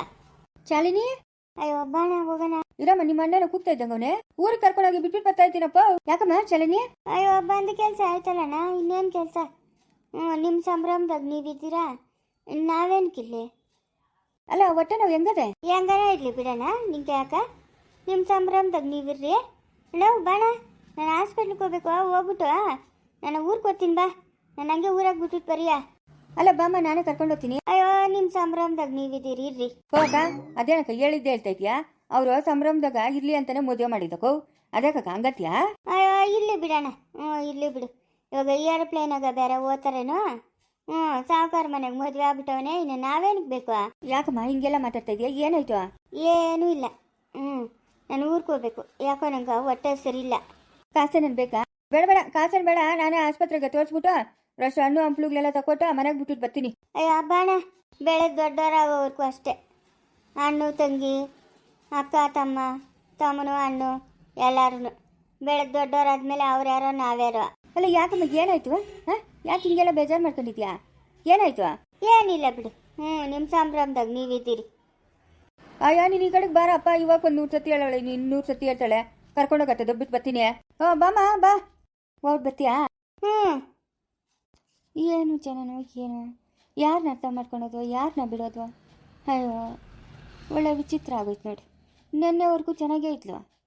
ಶಾಲಿನಿ ಅಯ್ಯೋ ಬಾಣ ಹೋಗೋಣ. ಇರಮ್ಮ ನಿಮ್ಮ ಅಣ್ಣನ ಕೂಗ್ತಾ ಇದ್ದಂಗ ಅವನೇ. ಊರಿಗೆ ಕರ್ಕೊಂಡೋಗಿ ಬಿಟ್ಬಿಟ್ಟು ಬರ್ತಾ ಇದ್ದೀನಪ್ಪ. ಯಾಕಮ್ಮ ಚಲನಿ? ಅಯ್ಯೋ ಬಂದ ಕೆಲಸ ಆಯ್ತಲ್ಲಣ್ಣ ಇನ್ನೇನು ಕೆಲಸ? ನಿಮ್ಮ ಸಂಭ್ರಮದಾಗ ನೀವಿದ್ದೀರಾ? ನಾವೇನ್ಕಿಲ್ಲಿ ಅಲ್ಲ ಒಟ್ಟು ನಾವು ಹೆಂಗದೆ? ಹೆಂಗಾರ ಇರಲಿ ಬಿಡೋಣ ನಿಂಗೆ ಯಾಕ? ನಿಮ್ಮ ಸಂಭ್ರಮದಾಗ ನೀವಿರ್ರಿ. ನಾವು ಬಾಣ ನಾನು ಹಾಸ್ಪಿಟ್ಲಿಗೆ ಹೋಗ್ಬೇಕು ಹೋಗ್ಬಿಟ್ಟು ನಾನು ಊರಿಗೆ ಹೋಗ್ತೀನಿ ಬಾ. ನಾನು ಹಂಗೆ ಊರಾಗ ಬಿಟ್ಬಿಟ್ಟು ಬರೀಯಾ? ಅಲ್ಲ ಬಾಮ್ಮ ನಾನೇ ಕರ್ಕೊಂಡು ಹೋಗ್ತೀನಿ. ಅಯ್ಯೋ ನಿಮ್ಮ ಸಂಭ್ರಮದಾಗ ನೀವಿದ್ದೀರಿ ಇರ್ರಿ. ಹೋಗ ಅದೇನಕ್ಕ ಹೇಳಿದ್ದೆ ಹೇಳ್ತಾ ಇದೆಯಾ? ಅವರು ಸಂಭ್ರಮದಾಗ ಇರ್ಲಿ ಅಂತಾನೆ ಮದುವೆ ಮಾಡಿದ್ದಕ್ಕೋ. ಅದಕ್ಕ ಹಂಗತ್ಯಾ? ಅಯ್ಯೋ ಇರ್ಲಿ ಬಿಡೋಣ. ಹ್ಞೂ ಇರ್ಲಿ ಬಿಡು. ಇವಾಗ ಏರೋಪ್ಲೇನಾಗ ಬೇರೆ ಓದ್ತಾರೇನೋ ಹ್ಞೂ ಸಾವುಕಾರ ಮನೆಗೆ ಮದುವೆ ಆಗ್ಬಿಟ್ಟವನೇ ಇನ್ನು ನಾವೇನಕ್ಕೆ ಬೇಕು? ಯಾಕಮ್ಮ ಹಿಂಗೆಲ್ಲ ಮಾತಾಡ್ತಾ ಇದೆಯಾ? ಏನಾಯ್ತು? ಏನೂ ಇಲ್ಲ. ಹ್ಞೂ ನಾನು ಊರಿಗೆ ಹೋಗ್ಬೇಕು. ಯಾಕೋ ನಂಗೆ ಹೊಟ್ಟೆ ಸರಿಯಿಲ್ಲ. ಇಲ್ಲ ಕಾಸೇನನ್ ಬೇಕಾ? ಬೇಡ ಬೇಡ ಕಾಸೇನು ಬೇಡ. ನಾನೇ ಆಸ್ಪತ್ರೆಗೆ ತೋರಿಸ್ಬಿಟ್ಟು ರಷ್ಟು ಹಣ್ಣು ಹಂಪ್ಲುಗಳೆಲ್ಲ ತಕೊಟ್ಟು ಮನೆಗೆ ಬಿಟ್ಟು ಬರ್ತೀನಿ. ಅಯ್ಯ ಬಾಣ ಬೆಳಗ್ಗೆ ದೊಡ್ಡವರಾಗೋವರೆಗೂ ಅಷ್ಟೇ. ಅಣ್ಣು ತಂಗಿ ಅಕ್ಕ ತಮ್ಮ ತಮ್ಮನು ಅಣ್ಣು ಎಲ್ಲರೂ ಬೆಳಗ್ಗೆ ದೊಡ್ಡವರಾದ್ಮೇಲೆ ಅವ್ರು ಯಾರೋ ನಾವ್ಯಾರೋ. ಅಲ್ಲ ಯಾಕಮ್ಮ ಏನಾಯ್ತು ಹಾಂ? ಯಾಕೆ ಹಿಂಗೆಲ್ಲ ಬೇಜಾರು ಮಾಡ್ಕೊಂಡಿದ್ಯಾ? ಏನಾಯ್ತು ಏನಿಲ್ಲ ಬಿಡು. ಹ್ಞೂ ನಿಮ್ಮ ಸಂಭ್ರಮದಾಗ ನೀವಿದ್ದೀರಿ. ಅಯ್ಯ ನೀನು ಈ ಕಡೆಗೆ ಬಾರಪ್ಪ. ಇವಾಗ ಒಂದು ನೂರು ಸತಿ ಹೇಳವಳೆ. ನೀನು ನೂರು ಸತಿ ಹೇಳ್ತಾಳೆ. ಕರ್ಕೊಂಡೋಗತ್ತೆ ಬಿಟ್ಟು ಬರ್ತೀನಿ. ಹ್ಞೂ ಬಾಮ ಬಾ. ಹೋಗಿ ಬರ್ತೀಯಾ? ಹ್ಞೂ ಏನು ಜನನೋ ಏನು? ಯಾರನ್ನ ಅರ್ಥ ಮಾಡ್ಕೊಳೋದು? ಯಾರನ್ನ ಬಿಡೋದು? ಅಯ್ಯೋ ಒಳ್ಳೆ ವಿಚಿತ್ರ ಆಗೋಯ್ತು ನೋಡಿ. ನಿನ್ನೆವರೆಗೂ ಚೆನ್ನಾಗೇ ಇದ್ಲು.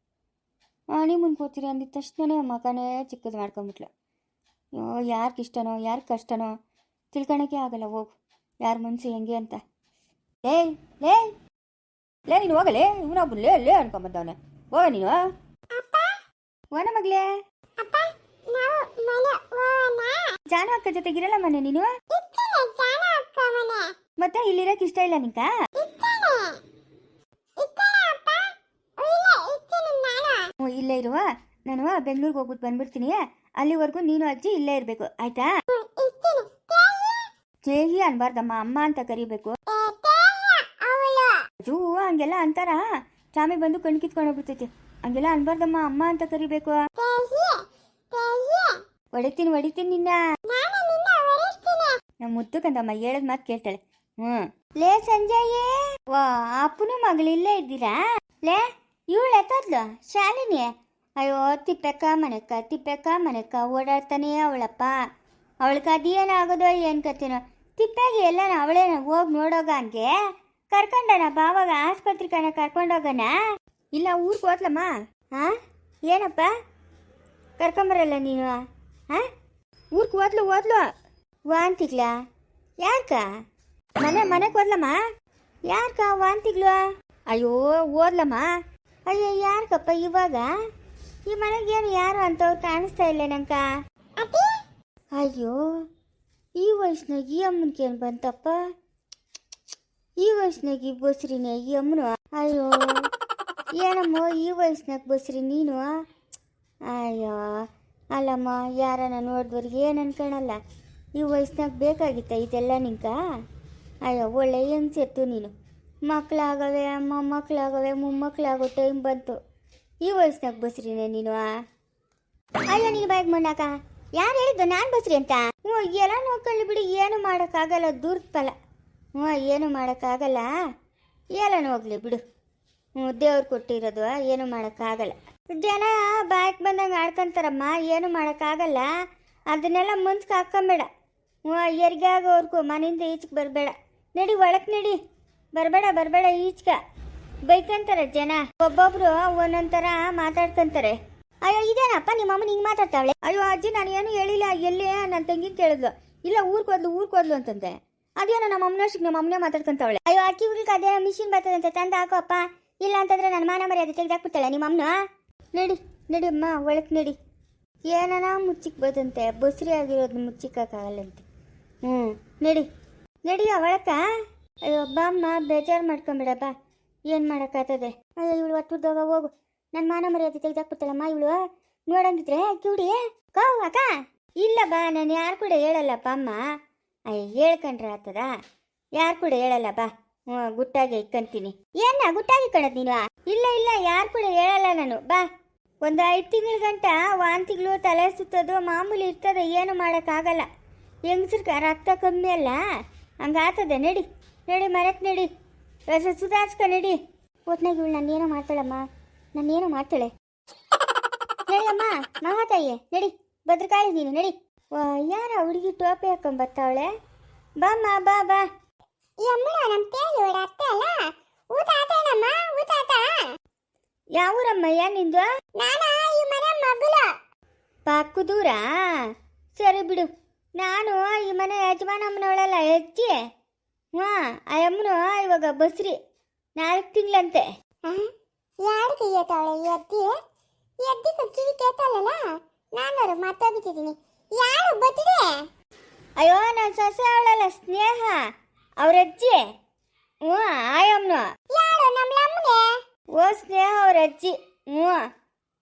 ಅಣಿ ಮುಂದ್ಕೋತೀರಿ ಅಂದಿದ್ದ ತಕ್ಷಣನೇ ಮಗನೇ ಚಿಕ್ಕದು ಮಾಡ್ಕೊಂಬಿಟ್ಲು ಅಯ್ಯೋ ಯಾರಿಗೆ ಇಷ್ಟನೋ ಯಾರಿಗೆ ಕಷ್ಟನೋ ತಿಳ್ಕೊಳಕ್ಕೆ ಆಗಲ್ಲ ಹೋಗು. ಯಾರ ಮನಸ್ಸು ಹೆಂಗೆ ಅಂತ. ಲೇ ಲೇ ಲೇ ನೀನು ಹೋಗಲೇ? ಇವನೊಬ್ಬ ಲೇ ಲೇ ಅನ್ಕೊಂಬಂದವನೆ ಹೋಗ ನೀನು. ಓನ ಮಗ್ಲೇ. ಜಾನು ಅಕ್ಕ ಜೊತೆಗಿರಲ್ಲ ಮನೆ ನೀನು? ಮತ್ತೆ ಇಲ್ಲಿರಕ್ಕೆ ಇಷ್ಟ ಇಲ್ಲ ನಿಂಕ? ಇಲ್ಲೇ ಇರುವ? ನಾನು ಬೆಂಗಳೂರಿಗೆ ಹೋಗ್ಬಿಟ್ಟು ಬಂದ್ಬಿಡ್ತೀನಿ. ಅಲ್ಲಿವರೆಗೂ ನೀನು ಅಜ್ಜಿ ಇಲ್ಲೇ ಇರಬೇಕು. ಆಯ್ತಾ? ಜೇಹಿ ಅನ್ಬಾರ್ದಮ್ಮ. ಅಮ್ಮ ಅಂತ ಕರಿಬೇಕು. ಅಜ್ಜೂ ಹಂಗೆಲ್ಲ ಅಂತಾರ? ಚಾಮಿ ಬಂದು ಕಣ್ ಕಿತ್ಕೊಂಡು ಹೋಗ್ಬಿಡ್ತೈತಿ. ಹಂಗೆಲ್ಲ ಅನ್ಬಾರ್ದಮ್ಮ. ಅಮ್ಮ ಅಂತ ಕರಿಬೇಕು. ಹೊಡಿತೀನಿ ಹೊಡಿತೀನಿ ನಿನ್ನ. ನಮ್ಮ ಮುದ್ದು ಕಂದಮ್ಮ ಹೇಳದ್ ಮಾತು ಕೇಳ್ತಾಳೆ. ಹ್ಞೂ ಲೇ ಸಂಜಯ್. ವಾ, ಅಪ್ಪನು ಮಗಳಿಲ್ಲೇ ಇದ್ದೀರಾ? ಲೇ ಇವಳು ಎತ್ತದ್ಲು ಶಾಲಿನಿ? ಅಯ್ಯೋ ತಿಪ್ಪೆಕ್ಕ ಮನೆಕ್ಕ ತಿಪ್ಪೆಕ್ಕ ಮನೆಕ್ಕ ಓಡಾಡ್ತಾನೆ ಅವಳಪ್ಪ. ಅವಳಿಗೆ ಅದೇನಾಗೋದೋ ಏನು ಕತ್ತಿನೋ ತಿಪ್ಪಾಗಿ ಎಲ್ಲನ ಅವಳೇನ ಹೋಗಿ ನೋಡೋಗ ಹಂಗೆ? ಕರ್ಕೊಂಡಣ ಬಾವಾಗ ಆಸ್ಪತ್ರೆಗನ ಕರ್ಕೊಂಡೋಗಣ ಇಲ್ಲ, ಊರಿಗೆ ಹೋದ್ಲಮ್ಮ. ಹಾ ಏನಪ್ಪ? ಕರ್ಕೊಂಬರಲ್ಲ ನೀನು? ಹಾ ಊರಿಗೆ ಹೋದ್ಲು ಓದ್ಲು ವಾಂತಿಗ್ಲ ಯಾರ್ಕ? ಮನೆ, ಮನೆಗೆ ಹೋದ್ಲಮ್ಮ? ಯಾಕ ವಾಂತಿಗ್ಲು ಅಯ್ಯೋ ಓದ್ಲಮ್ಮ ಅಯ್ಯೋ ಯಾರಕ್ಕಪ್ಪ ಇವಾಗ? ಈ ಮನೆಗೇನು ಯಾರು ಅಂತವ್ರು ಕಾಣಿಸ್ತಾ ಇಲ್ಲ ನಂಕ ಅಯ್ಯೋ ಈ ವಯಸ್ಸಿನಾಗ ಈ ಅಮ್ಮನ್ಗೇನು ಬಂತಪ್ಪ? ಈ ವಯಸ್ಸಿನಾಗ ಈ ಬಸ್ರಿನೇ ಈ ಅಮ್ಮನು? ಅಯ್ಯೋ ಏನಮ್ಮ ಈ ವಯಸ್ಸಿನಾಗ ಬಸ್ರಿ ನೀನು? ಅಯ್ಯೋ ಅಲ್ಲಮ್ಮ ಯಾರನ್ನ ನೋಡಿದವ್ರಿಗೆ ಏನು ಅನ್ಕೊಳಲ್ಲ ಈ ವಯಸ್ಸಿನಾಗ ಬೇಕಾಗಿತ್ತ ಇದೆಲ್ಲ ನಿಂಕ ಅಯ್ಯೋ ಒಳ್ಳೆ ಹೆಂಗ್ಸೆತ್ತು ನೀನು. ಮಕ್ಕಳಾಗವೆ ಮೊಮ್ಮಕ್ಕಳಾಗವೆ ಮೊಮ್ಮಕ್ಕಳಾಗೋ ಟೈಮ್ ಬಂತು ಈ ವಯಸ್ಸಿನಾಗ ಬಸ್ರಿನೇ ನೀನು ಅಲ್ಲ ನೀನು ಬಾಯ್ ಮಣ್ಣಕ್ಕ ಯಾರು ಹೇಳಿದ್ದು? ನಾನು ಬಸ್ರಿ ಅಂತ? ಹ್ಞೂ, ಎಲ್ಲ ನೋಡ್ಕೊಳ್ಳಿ ಬಿಡಿ, ಏನು ಮಾಡೋಕ್ಕಾಗಲ್ಲ ದುರ್ಪಲ ಹ್ಞೂ, ಏನು ಮಾಡೋಕ್ಕಾಗಲ್ಲ. ಎಲ್ಲ ಹೋಗ್ಲಿ ಬಿಡು. ಹ್ಞೂ, ದೇವ್ರು ಕೊಟ್ಟಿರೋದು ಏನು ಮಾಡೋಕ್ಕಾಗಲ್ಲ. ಜನ ಬಾಯ್ಗೆ ಬಂದಂಗೆ ಆಡ್ಕೊಂತಾರಮ್ಮ, ಏನು ಮಾಡೋಕ್ಕಾಗಲ್ಲ. ಅದನ್ನೆಲ್ಲ ಮನ್ಸ್ಗೆ ಹಾಕ್ಕೊಂಬೇಡ. ಹ್ಞೂ ಎರಿಗೆ ಆಗೋವರೆಗೂ ಮನೆಯಿಂದ ಈಚೆಗೆ ಬರಬೇಡ. ನಡಿ ಒಳಕ್ಕೆ ನಡಿ. ಬರಬೇಡ ಬರಬೇಡ, ಈಚ್ಕ. ಬೈಕಂತಾರೆ ಜನ. ಒಬ್ಬೊಬ್ರು ಒಂದೊಂದ್ ಥರ ಮಾತಾಡ್ಕೊಂತಾರೆ. ಅಯ್ಯೋ, ಇದೇನಪ್ಪ? ನಿಮ್ಮ ಅಮ್ಮನ ಹಿಂಗೆ ಮಾತಾಡ್ತಾಳೆ ಅಯ್ಯೋ, ಅಜ್ಜಿ ನಾನು ಏನು ಹೇಳಿಲ್ಲ. ಎಲ್ಲಿ ನನ್ನ ತಂಗಿ ಕೇಳಿದ್ಲು. ಇಲ್ಲ, ಊರಿಗೆ ಹೋದ್ಲು ಊರ್ ಕೊದ್ಲು ಅಂತಂದೆ. ಅದೇನೋ ನಮ್ಮ ಅಮ್ಮನಷ್ಟಿಗೆ ನಮ್ಮ ಅಮ್ಮನೇ ಮಾತಾಡ್ಕೊಂತವಳೆ. ಅಯ್ಯೋ, ಅಕ್ಕಿ ಹುಡುಗ ಅದೇ ಮಿಷಿನ್ ಬರ್ತದಂತೆ, ತಂದು ಹಾಕೋಪ್ಪ. ಇಲ್ಲ ಅಂತಂದ್ರೆ ನನ್ನ ಮಾನ ಮರ್ಯಾದೆ ತೆಗೆದಾಕ್ಬಿಡ್ತಾಳೆ ನಿಮ್ಮ ಅಮ್ಮನ? ನಡಿ ನಡಿ ಅಮ್ಮ ಒಳಕ್ಕೆ ನಡಿ. ಏನನ ಮುಚ್ಚಿಕ್ ಬರ್ತಂತೆ ಬಸ್ರಿ ಆಗಿರೋದು ಮುಚ್ಚಿಕ್ಕಾಗಲ್ಲಂತೆ ಹ್ಞೂ ನಡಿ. ನಡಿಯ ಒಳಕ್ಕ? ಅಯ್ಯೋ ಬಾಮ್ಮ ಬೇಜಾರು ಮಾಡ್ಕೊಂಬಿಡ ಏನು ಮಾಡೋಕ್ಕಾಗ್ತದೆ? ಅಯ್ಯೋ, ಇವಳು ಒಟ್ಟುದಾಗ ಹೋಗು. ನನ್ನ ಮಾನ ಮರ್ಯಾದೆ ತೆಗೆದಾಕ್ಬಿಡ್ತಾಳಮ್ಮ ಇವಳು. ನೋಡಂಗಿದ್ರೆ, ಕಿವಿಡಿ. ಕೋ, ಅಕ್ಕ. ಇಲ್ಲ ಬಾ, ನಾನು ಯಾರು ಕೂಡ ಹೇಳಲ್ಲಪ್ಪ ಅಮ್ಮ. ಅಯ್ಯ ಹೇಳ್ಕಂಡ್ರೆ ಆಗ್ತದ? ಯಾರು ಕೂಡ ಹೇಳಲ್ಲ, ಬಾ. ಹ್ಞೂ, ಗುಟ್ಟಾಗಿ ಇಕ್ಕಂತೀನಿ. ಏನ, ಗುಟ್ಟಾಗಿ ಕಣದ್ ನೀನು? ಇಲ್ಲ ಇಲ್ಲ, ಯಾರು ಕೂಡ ಹೇಳಲ್ಲ ನಾನು. ಬಾ. ಒಂದು ಐದು ತಿಂಗಳ ಗಂಟ ವಾಂತಿಗಳು ತಲೆ ಸುತ್ತೋದು, ಮಾಮೂಲಿ ಇರ್ತದೆ, ಏನು ಮಾಡೋಕ್ಕಾಗಲ್ಲ. ಹೆಂಗಸ್ರಿಗೆ ರಕ್ತ ಕಮ್ಮಿ ಅಲ್ಲ? ಹಂಗಾಗ್ತದೆ ನಡಿ. ನಡಿ ಮರಕ್ಕೆ ನಡಿ. ರಸ ಸುಧಾರಿಸ್ಕ ನಡಿ. ಒಟ್ನಾಗ ಇವಳು ನಾನೇನೋ ಮಾಡ್ತಾಳಮ್ಮ. ನಾನೇನೋ ಮಾಡ್ತಾಳೆ. ನಡಿಯಮ್ಮ ಮಹಾತಾಯಿ ನಡಿ. ಭದ್ರಕಾಳಿ ನೀನು ನಡಿ. ಯಾರ ಹುಡುಗಿ ಟೋಪಿ ಹಾಕೊಂಡ್ ಬರ್ತಾವಳೆ? ಬಾಮ್ಮ ಬಾ ಬಾ. ಈ ಅಮ್ಮನ ನಮ್ಮ ತೇಲಿ ಓಡಾಡ್ತಾ ಅಲ್ಲ ಊಟ ಆತೇನಮ್ಮ ಊಟ ಆತ? ಯಾವೂರಮ್ಮಯ್ಯ ನಿಂದು? ನಾನು ಈ ಮನೆ ಮಗಳ. ದೂರ? ಸರಿ ಬಿಡು. ನಾನು ಈ ಮನೆ ಯಜಮಾನಮ್ಮನವಳಲ್ಲ ಹೆಚ್ಚಿ ಹ್ಞೂ ಆ ಅಮ್ಮನು ಇವಾಗ ಬಸ್ರಿ ನಾಲ್ಕು ತಿಂಗಳಂತೆ. ಯಾರಿಗೆ ಏತಾವಳೆ ಎದ್ದಿ? ಎದ್ದಿ ಕಿವಿ ಕೇತಾಳಲ್ಲ ನಾನು ಮಾತಾಡ್ತಿದ್ದೀನಿ ಯಾರು ಬತ್ತಿದೆ ಅಯ್ಯೋ ನನ್ನ ಸೊಸೆ ಅವಳಲ್ಲ ಸ್ನೇಹ. ಅವ್ರ ಅಜ್ಜಿ. ಹ್ಞೂ ಆಯಮ್ಮನು ಯಾರು? ನಮ್ಮ ಓ ಸ್ನೇಹ ಅವ್ರ ಅಜ್ಜಿ. ಹ್ಞೂ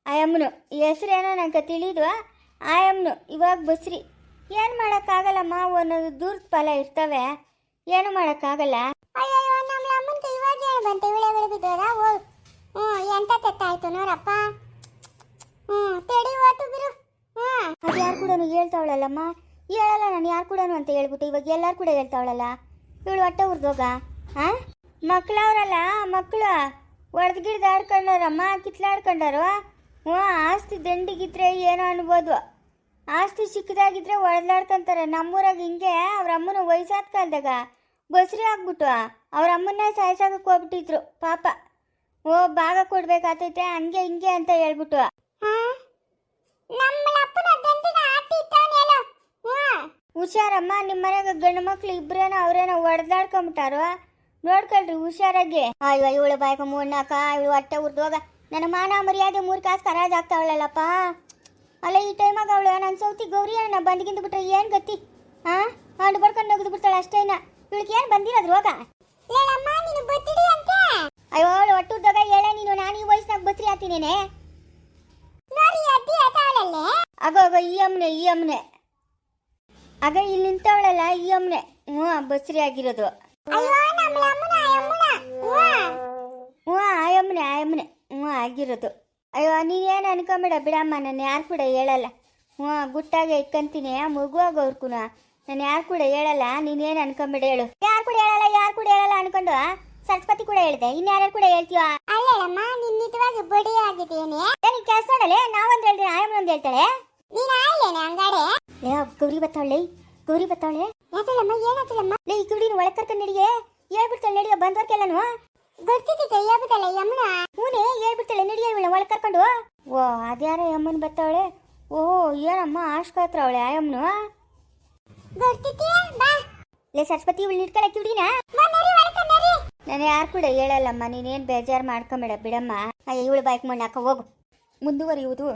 ಆಯಮ್ಮನು ಹೆಸ್ರೇನೋ ನಂಗೆ ತಿಳಿದು ಆಯಮ್ಮನು ಇವಾಗ ಬಸ್ರಿ. ಏನು ಮಾಡೋಕ್ಕಾಗಲ್ಲಮ್ಮ ಒಂದೊಂದು ದೂರದ ಫಲ ಇರ್ತವೆ. ಏನು ಮಾಡೋಕ್ಕಾಗಲ್ಲ? ಅಯ್ಯೋ ನಮ್ಮ ಅಮ್ಮನಿಗೆ ಇವಾಗ ಏನು ಬಂತೆ ಇವಳೆ ಬಿದ್ದೋದ? ಓ, ಹ್ಞೂ, ಎಂತ ತೆತ್ತಾಯ್ತು ನೋಡಪ್ಪ? ಹ್ಞೂ, ತಡಿ ಹೋತು ಬಿರು ಹ್ಞೂ. ಅದು ಯಾರು ಕೂಡ ಹೇಳ್ತಾವಳಲ್ಲಮ್ಮ? ಹೇಳಲ್ಲ, ನಾನು ಯಾರು ಕೂಡ ಅಂತ ಹೇಳ್ಬಿಟ್ಟು ಇವಾಗ ಎಲ್ಲರೂ ಕೂಡ ಹೇಳ್ತಾವಳಲ್ಲ? ಇವಳು ಹೊಟ್ಟೆ ಹುರಿದೋಗ ಹಾಂ ಮಕ್ಕಳವರಲ್ಲ ಮಕ್ಕಳು ಹೊಡೆದು ಗಿಡ್ದು ಆಡ್ಕೊಂಡವ್ರಮ್ಮ ಕಿತ್ಲಾಡ್ಕೊಂಡಾರು ಹ್ಞೂ, ಆಸ್ತಿ ದಂಡಿಗಿದ್ರೆ ಏನೋ ಅನ್ಬೋದು. ಆಸ್ತಿ ಚಿಕ್ಕದಾಗಿದ್ರೆ ಒಡೆದಾಡ್ಕೊಂತಾರೆ ನಮ್ಮೂರಾಗ ಹಿಂಗೆ, ಅವ್ರ ಅಮ್ಮನ ವಯಸ್ಸಾದ ಕಾಲದಾಗ. ಬಸ್ರಿ ಆಗ್ಬಿಟ್ಟು ಅವ್ರ ಅಮ್ಮನ್ನ ಸಾಯ್ಸಾಕಕ್ಕೆ ಹೋಗ್ಬಿಟ್ಟಿದ್ರು. ಪಾಪ. ಓ ಭಾಗ ಕೊಡ್ಬೇಕಾತೈತೆ ಹಂಗೆ ಹಿಂಗೆ ಅಂತ ಹೇಳ್ಬಿಟ್ಟು ಹುಷಾರಮ್ಮ ನಿಮ್ಮ ಮನೆಗೆ ಗಂಡು ಮಕ್ಳು ಇಬ್ಬರೇನ ಅವ್ರೇನ ಹೊಡೆದಾಡ್ಕೊಂಬಿಟ್ಟಾರೋ ನೋಡ್ಕೊಳ್ರಿ ಹುಷಾರಾಗಿ. ಅಯ್ಯೋ ಇವಳು ಬಾಯ್ಕ ಮೂರ್ನಾಕ ಇವಳು ಹೊಟ್ಟೆ ಉರ್ದೋಗ. ನನ್ನ ಮಾನ ಮರ್ಯಾದೆ ಮೂರು ಕಾಸು ಕರಾಜ್ ಆಗ್ತಾವಳಲ್ಲಪ್ಪ ಅಲ್ಲ ಈ ಟೈಮಾಗ ಅವಳು ನನ್ನ ಸೌತಿ ಗೌರಿ ನನ್ನ ಬಂದ್ಗಿಂದ ಬಿಟ್ರೆ ಏನು ಗತಿ? ಹಾ? ಅಂಡ್ ಬಡ್ಕೊಂಡು ಅಷ್ಟೇನಾ ಅಷ್ಟೇನ. ಇವಳಿಗೆ ಏನು ಬಂದಿರೋದು ರೋಗ? ಲೇಳಮ್ಮ ನೀನು ಬತ್ತಿಡಿ ಅಂತ? ಅಯ್ಯೋ ಹೇಳೆ ನೀನು ನಾನು ಈ ವಯಸ್ಸಿನಾಗ ಬಸ್ರಿ ಆತೀನೇನೆ ನೋಡಿ ಅದ್ದಿ ಆತಾಳಲ್ಲೇ ಆಗೋ ಆಗ ಈ ಅಮ್ಮನೆ ಈ ಅಮ್ಮನೆ ಆಗ ಇಲ್ಲಿ ನಿಂತವಳಲ್ಲ ಈ ಅಮ್ಮನೆ ಹ್ಞೂ ಬಸ್ರಿ ಆಗಿರೋದು. ಅಯ್ಯೋ ನಮ್ಮ ಅಮ್ಮನ ಅಮ್ಮನ ಹ್ಞೂ. ಆಯಮ್ಮನೆ ಆಯಮ್ಮನೆ ಹ್ಞೂ ಆಗಿರೋದು. ಅಯ್ಯೋ ನೀನೇನು ಅನ್ಕೊಂಬೇಡ ಬಿಡಮ್ಮ ನಾನು ಯಾರು ಕೂಡ ಹೇಳಲ್ಲ. ಹ್ಞೂ ಗುಟ್ಟಾಗೆ ಮಗುವಾಗ ಮಗುವಾಗವ್ರಕ್ಕೂ ನಾನು ಯಾರು ಕೂಡ ಹೇಳಲ್ಲ ನೀನೇನು ಅನ್ಕೊಂಬಿಡ ಹೇಳು. ಯಾರು ಕೂಡ ಹೇಳಲ್ಲ ಯಾರು ಕೂಡ ಹೇಳಲ್ಲ ಅನ್ಕೊಂಡು ಸರಸ್ವತಿ ಕೂಡ ಹೇಳ್ದೆ. ಇನ್ಯಾರು ಕೂಡ ಹೇಳ್ತೀವ ಅಲ್ಲಮ್ಮ ನಿನ್ನ ನಿಜವಾಗಿ ಬಡಿ ಆಗಿದ್ದೇನೆ ನನಗೆ ಕೆಲಸ ಮಾಡಲೆ? ನಾವೊಂದು ಹೇಳ್ತೀನಿ ಆಯಮ್ಮ ಒಂದು ಹೇಳ್ತಾಳೆ. ನೀನು ಆಯ್ಲೇನೆ ಹಂಗಾರೆ? ಏ ಗೌರಿ ಬತ್ತಾಳೆ ಗೌರಿ ಬತ್ತಾಳೆ ಯಾತಲ್ಲಮ್ಮ ಏನಾತಲ್ಲಮ್ಮ ಲೇ ಈ ಒಳಗೆ ಕರ್ಕೊಂಡು ನಡಿಗೆ. ಹೇಳ್ಬಿಡ್ತಾಳೆ ನಡಿಯೋ ಬಂದವ್ರಿಗೆಲ್ಲನು ಗೊತ್ತಿದ್ದಿತ್ತೆ ಯಾಬುದಲ್ಲ ಯಮ್ಮನ ಹೂನೇ ಹೇಳ್ಬಿಡ್ತಾಳೆ ನಡಿಗೆ ಇವಳ ಒಳಗೆ ಕರ್ಕೊಂಡು. ಓ ಅದ್ಯಾರ ಯಮ್ಮನ ಬತ್ತಾವಳೆ. ಓಹ್ ಏನಮ್ಮ ಆಶ್ಕಾತ್ರ ಅವಳೆ ಆಯಮ್ಮನು ಗೊತ್ತಿದ್ದೆ ಲೇ, ಸರಸ್ವತಿ ಇವಳು ಮನ್ನರಿ ಒಳಕನ್ನರಿ ನಾನು ಯಾರು ಕೂಡ ಹೇಳಲ್ಲಮ್ಮ ನೀನೇನ್ ಬೇಜಾರು ಮಾಡ್ಕೊಂಬೇಡ, ಬಿಡಮ್ಮ. ಅಯ್ಯ, ಇವಳು ಬೈಕ್ ಮಣ್ಣಾಕ ಹೋಗು. ಮುಂದುವರಿಯುವುದು.